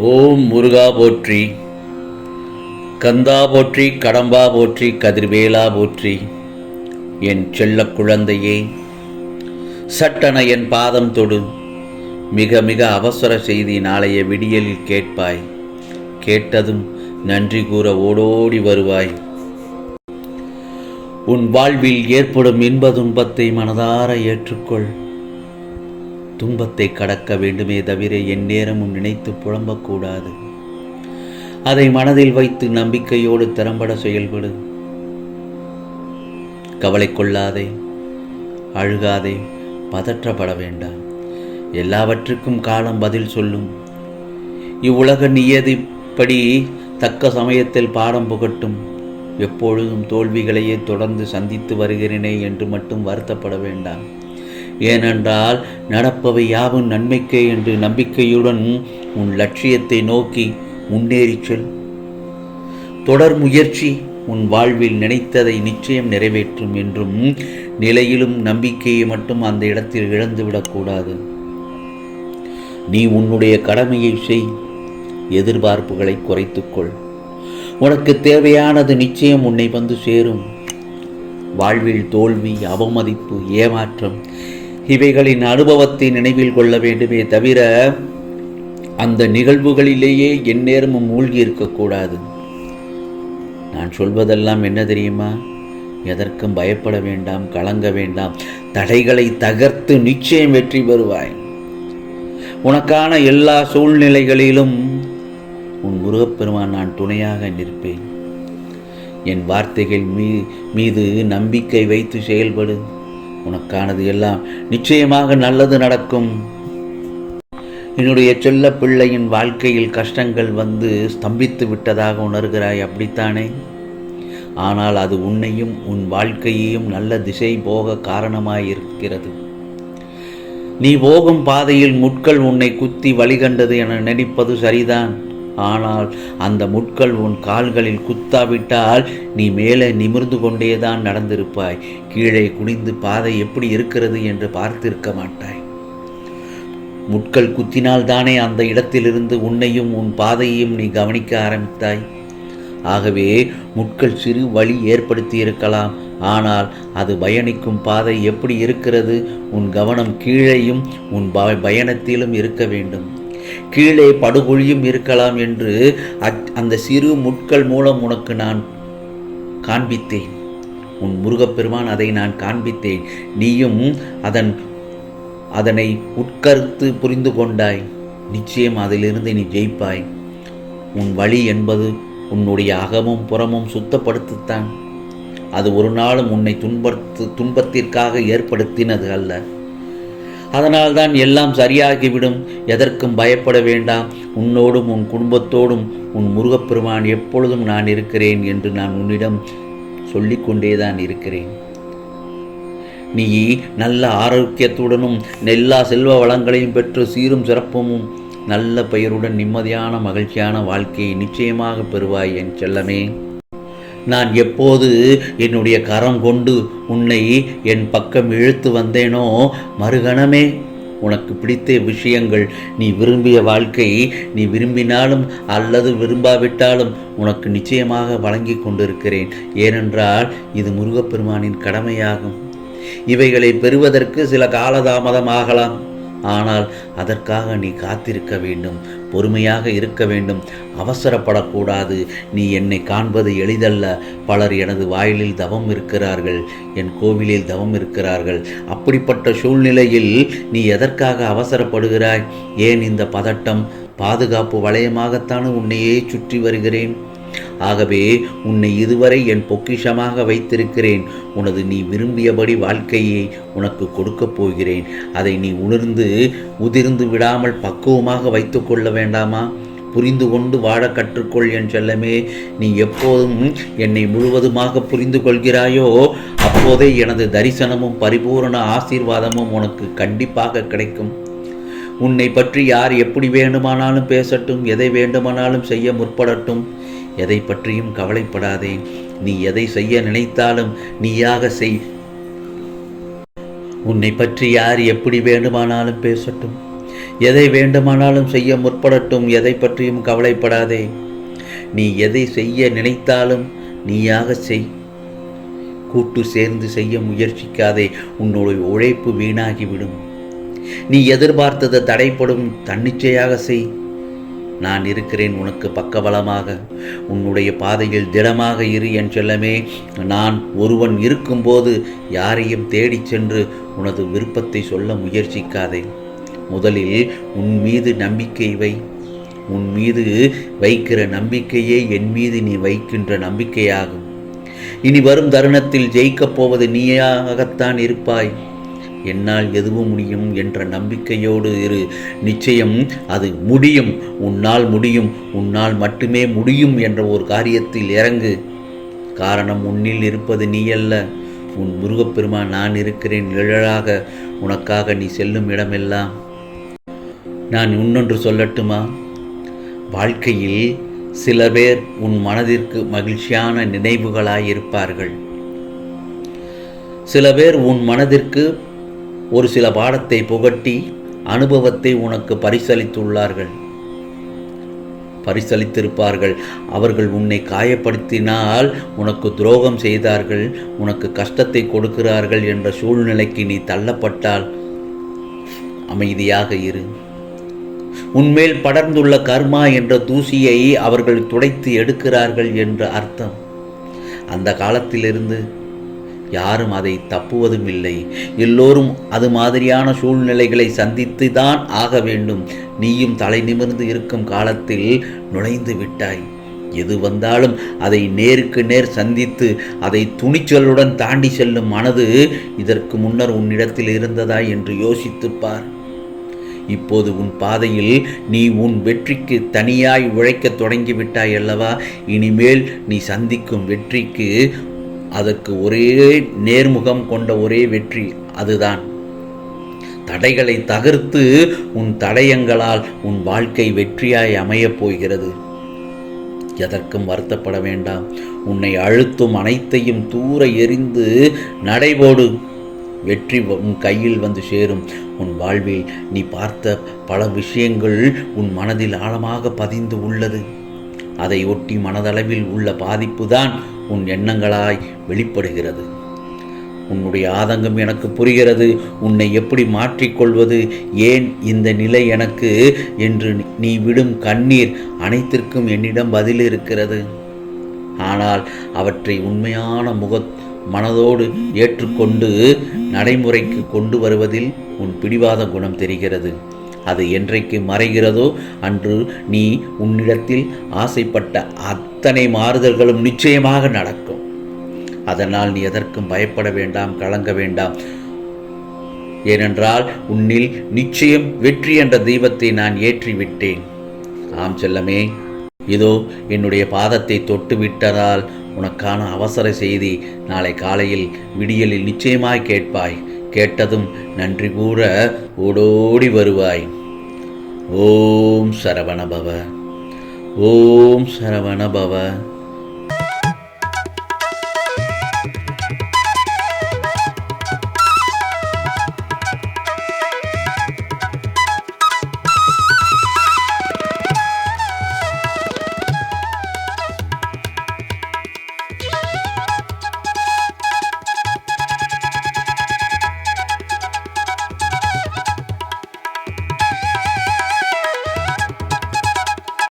ஓம் முருகா போற்றி கந்தா போற்றி கடம்பா போற்றி கதிர்வேலா போற்றி. என் செல்ல குழந்தையே சட்டன என் பாதம் தொடு. மிக மிக அவசர செய்தி நாளைய விடியலில் கேட்பாய். கேட்டதும் நன்றி கூற ஓடோடி வருவாய். உன் வாழ்வில் ஏற்படும் இன்ப துன்பத்தை மனதார ஏற்றுக்கொள். துன்பத்தை கடக்க வேண்டுமே தவிர என் நேரமும் நினைத்து புலம்பக்கூடாது. அதை மனதில் வைத்து நம்பிக்கையோடு திறம்பட செயல்படு. கவலை கொள்ளாதே அழுகாதே பதற்றப்பட வேண்டாம். எல்லாவற்றுக்கும் காலம் பதில் சொல்லும். இவ்வுலக நியதிப்படி தக்க சமயத்தில் பாடம் புகட்டும். எப்பொழுதும் தோல்விகளையே தொடர்ந்து சந்தித்து வருகிறேனே என்று மட்டும் வருத்தப்பட வேண்டாம். ஏனென்றால் நடப்பவை யாவும் நன்மைக்கே என்று நம்பிக்கையுடன் உன் லட்சியத்தை நோக்கி முன்னேறி செல். தொடர் முயற்சி உன் வாழ்வில் நினைத்ததை நிச்சயம் நிறைவேற்றும் என்றும் நிலையிலும் நம்பிக்கையை மட்டும் அந்த இடத்தில் இழந்துவிடக்கூடாது நீ உன்னுடைய கடமையை செய். எதிர்பார்ப்புகளை குறைத்துக்கொள். உனக்கு தேவையானது நிச்சயம் உன்னை வந்து சேரும். வாழ்வில் தோல்வி அவமதிப்பு ஏமாற்றம் இவைகளின் அனுபவத்தை நினைவில் கொள்ள வேண்டுமே தவிர அந்த நிகழ்வுகளிலேயே எந்நேரமும் மூழ்கி இருக்கக்கூடாது. நான் சொல்வதெல்லாம் என்ன தெரியுமா? எதற்கும் பயப்பட வேண்டாம் கலங்க வேண்டாம் தடைகளை தகர்த்து நிச்சயம் வெற்றி பெறுவாய். உனக்கான எல்லா சூழ்நிலைகளிலும் உன் முருகப்பெருமான் நான் துணையாக நிற்பேன். என் வார்த்தைகள் மீ மீது நம்பிக்கை வைத்து செயல்படு. உனக்கானது எல்லாம் நிச்சயமாக நல்லது நடக்கும். என்னுடைய செல்ல பிள்ளையின் வாழ்க்கையில் கஷ்டங்கள் வந்து ஸ்தம்பித்து விட்டதாக உணர்கிறாய் அப்படித்தானே? ஆனால் அது உன்னையும் உன் வாழ்க்கையையும் நல்ல திசை போக காரணமாயிருக்கிறது. நீ போகும் பாதையில் முட்கள் உன்னை குத்தி வழிகண்டது என நினைப்பது சரிதான். ஆனால் அந்த முட்கள் உன் கால்களில் குத்தாவிட்டால் நீ மேலே நிமிர்ந்து கொண்டேதான் நடந்திருப்பாய். கீழே குனிந்து பாதை எப்படி இருக்கிறது என்று பார்த்திருக்க மாட்டாய். முட்கள் குத்தினால் தானே அந்த இடத்திலிருந்து உன்னையும் உன் பாதையையும் நீ கவனிக்க ஆரம்பித்தாய். ஆகவே முட்கள் சிறு வழி ஏற்படுத்தி இருக்கலாம் ஆனால் அது பயணிக்கும் பாதை எப்படி இருக்கிறது? உன் கவனம் கீழேயும் உன் ப பயணத்திலும் இருக்க வேண்டும். கீழே படுகொழியும் இருக்கலாம் என்று அந்த சிறு முட்கள் மூலம் உனக்கு நான் காண்பித்தேன். உன் முருகப்பெருமான் அதை நான் காண்பித்தேன். நீயும் அதன் அதனை உட்கருத்து புரிந்து கொண்டாய். நிச்சயம் அதிலிருந்து நீ ஜெயிப்பாய். உன் வழி என்பது உன்னுடைய அகமும் புறமும் சுத்தப்படுத்தத்தான். அது ஒரு நாளும் உன்னை துன்பத்து துன்பத்திற்காக ஏற்படுத்தினது அல்ல. அதனால்தான் எல்லாம் சரியாகிவிடும். எதற்கும் பயப்பட வேண்டாம். உன்னோடும் உன் குடும்பத்தோடும் உன் முருகப்பெருமான் எப்பொழுதும் நான் இருக்கிறேன் என்று நான் உன்னிடம் சொல்லிக்கொண்டேதான் இருக்கிறேன். நீ நல்ல ஆரோக்கியத்துடனும் எல்லா செல்வ வளங்களையும் பெற்று சீரும் சிறப்பமும் நல்ல பெயருடன் நிம்மதியான மகிழ்ச்சியான வாழ்க்கையை நிச்சயமாக பெறுவாய் என் செல்லமே. நான் எப்போது என்னுடைய கரம் கொண்டு உன்னை என் பக்கம் இழுத்து வந்தேனோ மறுகணமே உனக்கு பிடித்த விஷயங்கள் நீ விரும்பிய வாழ்க்கை நீ விரும்பினாலும் அல்லது விரும்பாவிட்டாலும் உனக்கு நிச்சயமாக வழங்கி கொண்டிருக்கிறேன். ஏனென்றால் இது முருகப்பெருமானின் கடமையாகும். இவைகளை பெறுவதற்கு சில காலதாமதம் ஆகலாம். ஆனால் அதற்காக நீ காத்திருக்க வேண்டும் பொறுமையாக இருக்க வேண்டும். அவசரப்படக்கூடாது. நீ என்னை காண்பது எளிதல்ல. பலர் எனது வாயிலில் தவம் இருக்கிறார்கள் என் கோவிலில் தவம் இருக்கிறார்கள். அப்படிப்பட்ட சூழ்நிலையில் நீ எதற்காக அவசரப்படுகிறாய்? ஏன் இந்த பதட்டம்? பாதுகாப்பு வளையமாகத்தான் உன்னையே சுற்றி வருகிறேன். ஆகவே உன்னை இதுவரை என் பொக்கிஷமாக வைத்திருக்கிறேன். உனது நீ விரும்பியபடி வாழ்க்கையை உனக்கு கொடுக்கப் போகிறேன். அதை நீ உணர்ந்து உதிர்ந்து விடாமல் பக்குவமாக வைத்துக்கொள்ள வேண்டாமா? புரிந்து கொண்டு வாழ கற்றுக்கொள் என் செல்லமே. நீ எப்போதும் என்னை முழுவதுமாக புரிந்து கொள்கிறாயோ அப்போதே எனது தரிசனமும் பரிபூரண ஆசீர்வாதமும் உனக்கு கண்டிப்பாக கிடைக்கும். உன்னை பற்றி யார் எப்படி வேண்டுமானாலும் பேசட்டும் எதை வேண்டுமானாலும் செய்ய முற்படட்டும். எதை பற்றியும் கவலைப்படாதே. நீ எதை செய்ய நினைத்தாலும் நீயாக செய். உன்னை பற்றி யார் எப்படி வேண்டுமானாலும் பேசட்டும். எதை வேண்டுமானாலும் செய்ய முற்படட்டும் எதை பற்றியும் கவலைப்படாதே. நீ எதை செய்ய நினைத்தாலும் நீயாக செய். கூட்டு சேர்ந்து செய்ய முயற்சிக்காதே உன்னுடைய உழைப்பு வீணாகிவிடும். நீ எதிர்பார்த்தது தடைப்படும் தன்னிச்சையாக செய். நான் இருக்கிறேன் உனக்கு பக்கபலமாக. உன்னுடைய பாதையில் திடமாக இரு என் செல்லமே. நான் ஒருவன் இருக்கும்போது யாரையும் தேடிச் சென்று உனது விருப்பத்தை சொல்ல முயற்சிக்காதே. முதலில் உன் மீது நம்பிக்கை வை. உன் மீது வைக்கிற நம்பிக்கையே என் மீது நீ வைக்கின்ற நம்பிக்கையாகும். இனி வரும் தருணத்தில் ஜெயிக்கப் போவது நீயாகத்தான் இருப்பாய். என்னால் எதுவும் முடியும் என்ற நம்பிக்கையோடு இரு. நிச்சயம் அது முடியும். உன்னால் முடியும். உன்னால் மட்டுமே முடியும் என்ற ஒரு காரியத்தில் இறங்கு. காரணம் உன்னில் இருப்பது நீ அல்ல உன் முருகப்பெருமான் நான் இருக்கிறேன் நிழலாக. உனக்காக நீ செல்லும் இடமெல்லாம். நான் இன்னொன்று சொல்லட்டுமா? வாழ்க்கையில் சில பேர் உன் மனதிற்கு மகிழ்ச்சியான நினைவுகளாய் இருப்பார்கள். சில பேர் உன் மனதிற்கு ஒரு சில பாடத்தை புகட்டி அனுபவத்தை உனக்கு பரிசளித்துள்ளார்கள். பரிசளித்திருப்பார்கள். அவர்கள் உன்னை காயப்படுத்தினால் உனக்கு துரோகம் செய்தார்கள். உனக்கு கஷ்டத்தை கொடுக்கிறார்கள் என்ற சூழ்நிலைக்கு நீ தள்ளப்பட்டால் அமைதியாக இரு. உன்மேல் படர்ந்துள்ள கர்மா என்ற தூசியை அவர்கள் துடைத்து எடுக்கிறார்கள் என்ற அர்த்தம். அந்த காலத்திலிருந்து யாரும் அதை தப்புவதும் இல்லை எல்லோரும் அது மாதிரியான சூழ்நிலைகளை சந்தித்து தான் ஆக வேண்டும். நீயும் தலை நிமிர்ந்து இருக்கும் காலத்தில் நுழைந்து விட்டாய். எது வந்தாலும் அதை நேருக்கு நேர் சந்தித்து அதை துணிச்சலுடன் தாண்டி செல்லும் மனது இதற்கு முன்னர் உன்னிடத்தில் இருந்ததா என்று யோசித்துப்பார். இப்போது உன் பாதையில் நீ உன் வெற்றிக்கு தனியாய் உழைக்கத் தொடங்கிவிட்டாய் அல்லவா? இனிமேல் நீ சந்திக்கும் வெற்றிக்கு அதற்கு ஒரே நேர்முகம் கொண்ட ஒரே வெற்றி அதுதான். தடைகளை தகர்த்து உன் தடயங்களால் உன் வாழ்க்கை வெற்றியாய் அமையப் போகிறது. எதற்கும் வருத்தப்பட வேண்டாம். உன்னை அழுத்தும் அனைத்தையும் தூர எறிந்து நடைபோடு வெற்றி உன் கையில் வந்து சேரும். உன் வாழ்வில் நீ பார்த்த பல விஷயங்கள் உன் மனதில் ஆழமாக பதிந்து உள்ளது. அதை ஒட்டி மனதளவில் உள்ள பாதிப்புதான் உன் எண்ணங்களாய் வெளிப்படுகிறது. உன்னுடைய ஆதங்கம் எனக்கு புரிகிறது. உன்னை எப்படி மாற்றிக்கொள்வது? ஏன் இந்த நிலை எனக்கு? என்று நீ விடும் கண்ணீர் அனைத்திற்கும் என்னிடம் பதில் இருக்கிறது ஆனால் அவற்றை உண்மையான முக மனதோடு ஏற்றுக்கொண்டு நடைமுறைக்கு கொண்டு வருவதில் உன் பிடிவாத குணம் தெரிகிறது. அது என்றைக்கு மறைகிறதோ அன்று நீ உன்னிடத்தில் ஆசைப்பட்ட அத்தனை மாறுதல்களும் நிச்சயமாக நடக்கும். அதனால் நீ எதற்கும் பயப்பட வேண்டாம் கலங்க வேண்டாம். ஏனென்றால் உன்னில் நிச்சயம் வெற்றி என்ற தெய்வத்தை நான் ஏற்றிவிட்டேன். ஆம் செல்லமே இதோ என்னுடைய பாதத்தை தொட்டு விட்டதால் உனக்கான அவசர செய்தி நாளை காலையில் விடியலில் நிச்சயமாய் கேட்பாய். கேட்டதும் நன்றி கூற ஓடோடி வருவாய். ஓம் சரவணபவ ஓம் சரவணபவ